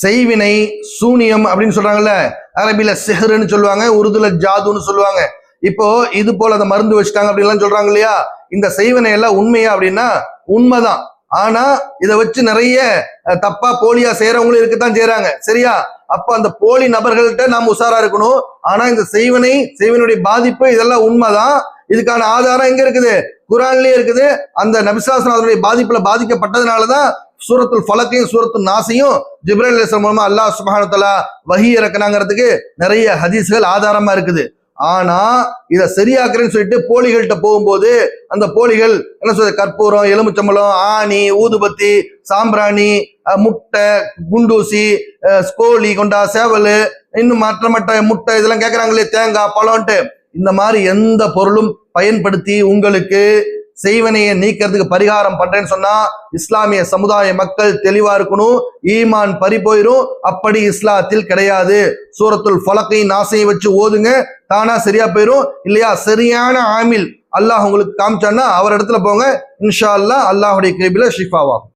செய்வினை சூனியம் அப்படின்னு சொல்றாங்கல்ல அரபியில சிஹருன்னு சொல்லுவாங்க உருதுல ஜாதுன்னு சொல்லுவாங்க. இப்போ இது போல அந்த மருந்து வச்சுட்டாங்க அப்படின்லாம் சொல்றாங்க இல்லையா? இந்த செய்வினை எல்லாம் உண்மையா அப்படின்னா உண்மைதான். ஆனா இதை வச்சு நிறைய தப்பா போலியா செய்யறவங்களும் இருக்கத்தான் செய்யறாங்க சரியா? அப்ப அந்த போலி நபர்கள்ட்ட நாம் உஷாரா இருக்கணும். ஆனா இந்த செய்வினை செய்வனுடைய பாதிப்பு இதெல்லாம் உண்மைதான். இதுக்கான ஆதாரம் எங்க இருக்குது? குரான்லயே இருக்குது. அந்த நபிசாசனம் அதனுடைய பாதிப்புல பாதிக்கப்பட்டதுனாலதான் சூரத்துல் ஃபலக்கையும் சூரத்து நாசையும் ஜிப்ரல் அலிஸ்லாம் மூலமா அல்லாஹ் சுபானத்தலா வகி இறக்குனாங்கிறதுக்கு நிறைய ஹதீஸ்கள் ஆதாரமா இருக்குது. ஆனா இதை சரியாக்குறேன்னு சொல்லிட்டு போலிகள்கிட்ட போகும்போது அந்த போலிகள் என்ன சொல்றது? கற்பூரம் எலுமிச்சம்பழம் ஆணி ஊதுபத்தி சாம்பிராணி முட்டை குண்டூசி கோழி கொண்டா சேவல் இன்னும் மற்ற மற்ற முட்டை இதெல்லாம் கேட்கறாங்களே தேங்காய் பழம்ட்டு. இந்த மாதிரி எந்த பொருளும் பயன்படுத்தி உங்களுக்கு செய்வனையை நீக்கிறதுக்கு பரிகாரம் பண்றேன்னு சொன்னா இஸ்லாமிய சமுதாய மக்கள் தெளிவா இருக்கணும் ஈமான் பறி போயிரும் அப்படி இஸ்லாத்தில் கிடையாது. சூரத்துல் ஃபலக்கை நாசையும் வச்சு ஓதுங்க தானா சரியா போயிரும் இல்லையா? சரியான ஆமில் அல்லாஹ் உங்களுக்கு காமிச்சான்னா அவர் இடத்துல போங்க இன்ஷா அல்லா அல்லாஹுடைய கிருபில ஷிஃபாவாகும்.